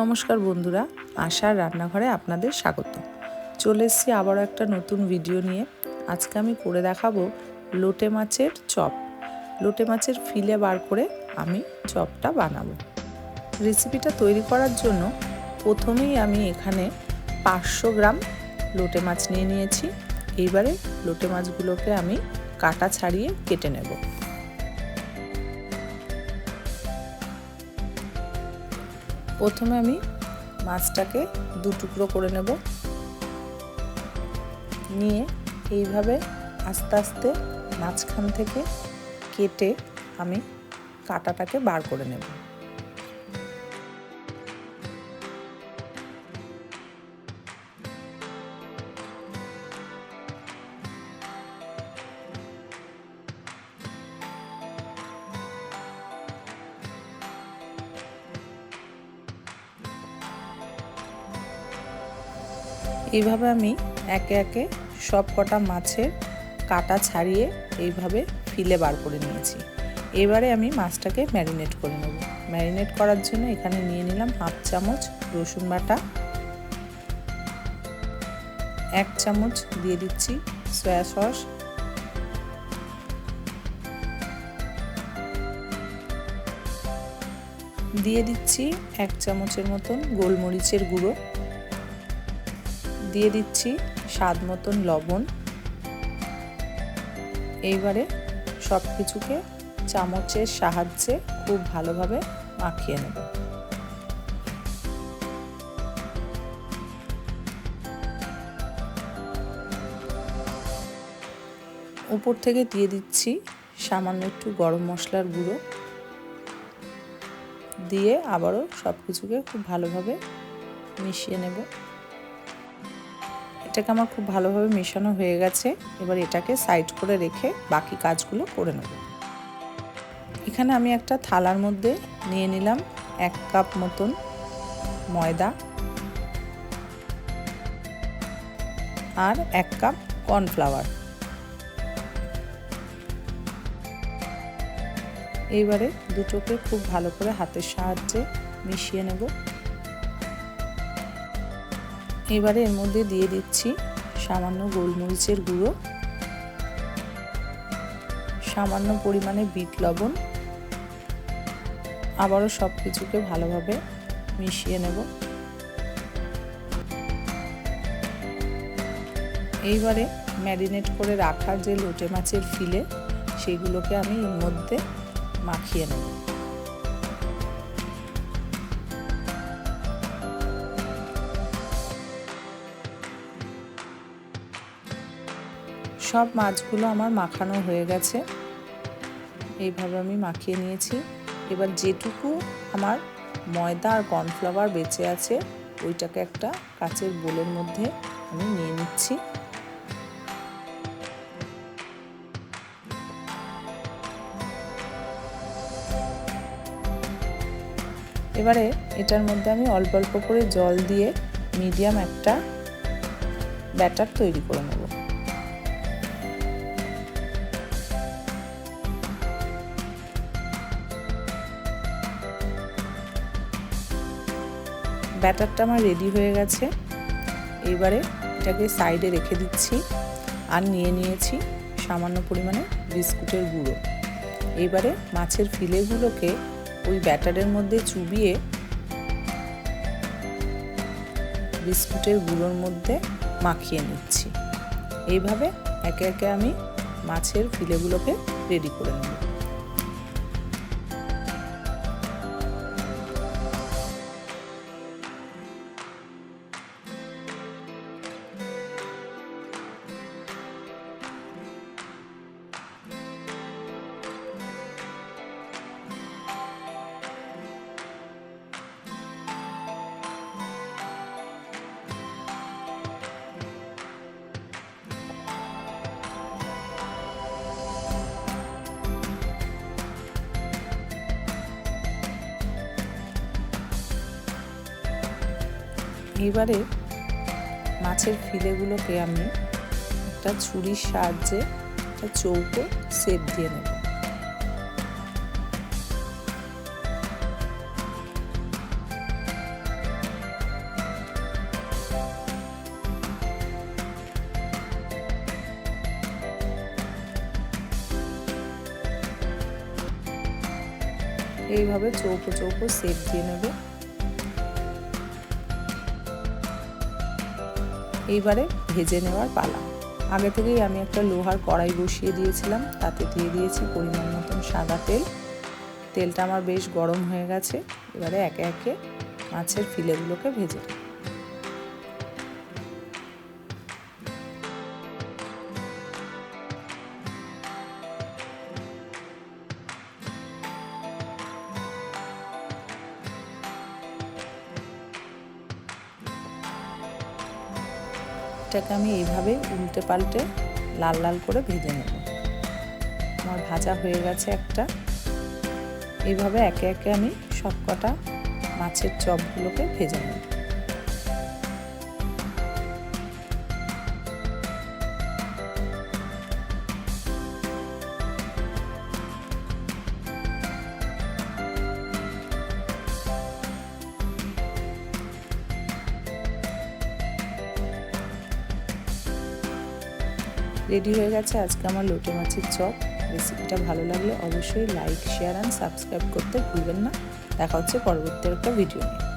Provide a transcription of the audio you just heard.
নমস্কার বন্ধুরা, আশার রান্নাঘরে আপনাদের স্বাগত। চলে এসেছি আবারও একটা নতুন ভিডিও নিয়ে। আজকে আমি করে দেখাবো লোটে মাছের চপ। লোটে মাছের ফিলে বার করে আমি চপটা বানাবো। রেসিপিটা তৈরি করার জন্য প্রথমেই আমি এখানে পাঁচশো গ্রাম লোটে মাছ নিয়ে নিয়েছি। এইবারে লোটে মাছগুলোকে আমি কাটা ছাড়িয়ে কেটে নেব। প্রথমে আমি মাছটাকে দু টুকরো করে নেব। নিয়ে এইভাবে আস্তে আস্তে মাঝখান থেকে কেটে আমি কাটাটাকে বার করে নেব। এইভাবে আমি একে একে সব কটা মাছের কাটা ছাড়িয়ে এইভাবে ফিলে বার করে নিয়েছি। এবারে আমি মাছটাকে ম্যারিনেট করে নেব। ম্যারিনেট করার জন্য এখানে নিয়ে নিলাম হাফ চামচ রসুন বাটা। এক চামচ দিয়ে দিচ্ছি সয়া সস। দিয়ে দিচ্ছি এক চামচের মতন গোলমরিচের গুঁড়ো। দিয়ে দিচ্ছি স্বাদ মতন লবণ। এইবারে সব কিছুকে চামচের সাহায্যে খুব ভালোভাবে মাখিয়ে নেব। উপর থেকে দিয়ে দিচ্ছি সামান্য একটু গরম মশলার গুঁড়ো। দিয়ে আবারও সব কিছুকে খুব ভালোভাবে মিশিয়ে নেব। এটাকে আমার খুব ভালোভাবে মেশানো হয়ে গেছে। এবার এটাকে সাইড করে রেখে বাকি কাজগুলো করে নেব। এখানে আমি একটা থালার মধ্যে নিয়ে নিলাম এক কাপ মতন ময়দা আর এক কাপ কর্নফ্লাওয়ার। এইবারে দুটোকে খুব ভালো করে হাতের সাহায্যে মিশিয়ে নেব। এবারে এর মধ্যে দিয়ে দিচ্ছি সামান্য গোলমরিচের গুঁড়ো, সামান্য পরিমাণে বিট লবণ। আবারও সব কিছুকে ভালোভাবে মিশিয়ে নেব। এইবারে ম্যারিনেট করে রাখার যে লোটে মাছের ফিলে, সেগুলোকে আমি এর মধ্যে মাখিয়ে নেব। সব মাছগুলো আমার মাখানো হয়ে গেছে। এইভাবে আমি মাখিয়ে নিয়েছি। এবার যেটুকু আমার ময়দা আর কর্নফ্লাওয়ার বেঁচে আছে, ওইটাকে একটা কাচের বোলের মধ্যে আমি নিয়ে নিচ্ছি। এবারে এটার মধ্যে আমি অল্প অল্প করে জল দিয়ে মিডিয়াম একটা ব্যাটার তৈরি করে নেব। ব্যাটারটা আমার রেডি হয়ে গেছে। এইবারে এটাকে সাইডে রেখে দিচ্ছি আর নিয়ে নিয়েছি সামান্য পরিমাণে বিস্কুটের গুঁড়ো। এইবারে মাছের ফিলেগুলোকে ওই ব্যাটারের মধ্যে চুবিয়ে বিস্কুটের গুঁড়োর মধ্যে মাখিয়ে নিচ্ছি। এইভাবে একে একে আমি মাছের ফিলেগুলোকে রেডি করে নেব। এবারে মাছের ফিলেগুলোকে আমি একটা ছুরির সাহায্যে একটা চৌকো সেপ দিয়ে নেব। এইভাবে চৌকো চৌকো সেপ দিয়ে নেবে। এইবারে ভেজে নেওয়ার পালা। আগে থেকেই আমি একটা লোহার কড়াই বসিয়ে দিয়েছিলাম, তাতে দিয়ে দিয়েছি পরিমাণ মতন সাদা তেল। তেলটা আমার বেশ গরম হয়ে গেছে, এবারে একে একে মাছের ফিলেগুলোকে ভেজে নেব। এটাকে আমি এইভাবে উল্টে পাল্টে লাল লাল করে ভেজে নেব। আমার ভাজা হয়ে গেছে একটা। এইভাবে একে একে আমি সবকটা মাছের চপগুলোকে ভেজে নেব। রেডি হয়ে গেছে আজকে আমার লোটে মাছের চপ। রেসিপিটা ভালো লাগলে অবশ্যই লাইক, শেয়ার অ্যান্ড সাবস্ক্রাইব করতে ভুলবেন না। দেখা হচ্ছে পরবর্তী একটা ভিডিও নিয়ে।